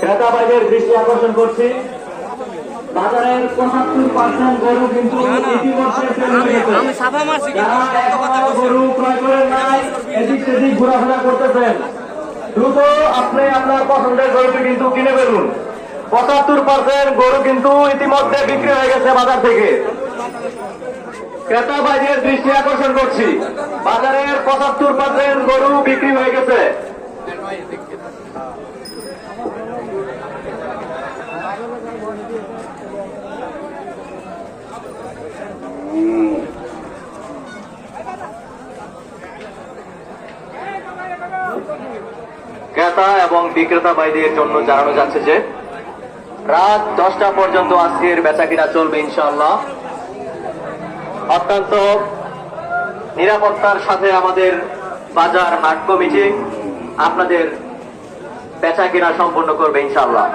ক্রেতাবাইদের দৃষ্টি আকর্ষণ করছি। বাজারের পঁচাত্তর পার্সেন্ট গরু কিন্তু। আমি সাফা মারছি গরু ক্রয় করেন নাই এদিক সেদিক ঘোরাফেরা করতেছেন। দ্রুত আপনি আপনার পছন্দের গরুটি কিন্তু কিনে ফেলুন। পঁচাত্তর পার্সেন্ট গরু কিন্তু ইতিমধ্যে বিক্রি হয়ে গেছে বাজার থেকে। ক্রেতা বাজারের দৃষ্টি আকর্ষণ করছি। বাজারের পঁচাত্তর পার্সেন্ট গরু বিক্রি হয়ে গেছে। ক্রেতা এবং বিক্রেতা ভাইদের জন্য জানানো যাচ্ছে যে, রাত দশটা পর্যন্ত আজকের বেচা কিনা চলবে ইনশাআল্লাহ। অত্যন্ত নিরাপত্তার সাথে আমাদের বাজার হাট কমিটি আপনাদের বেচা কিনা সম্পন্ন করবে ইনশাআল্লাহ।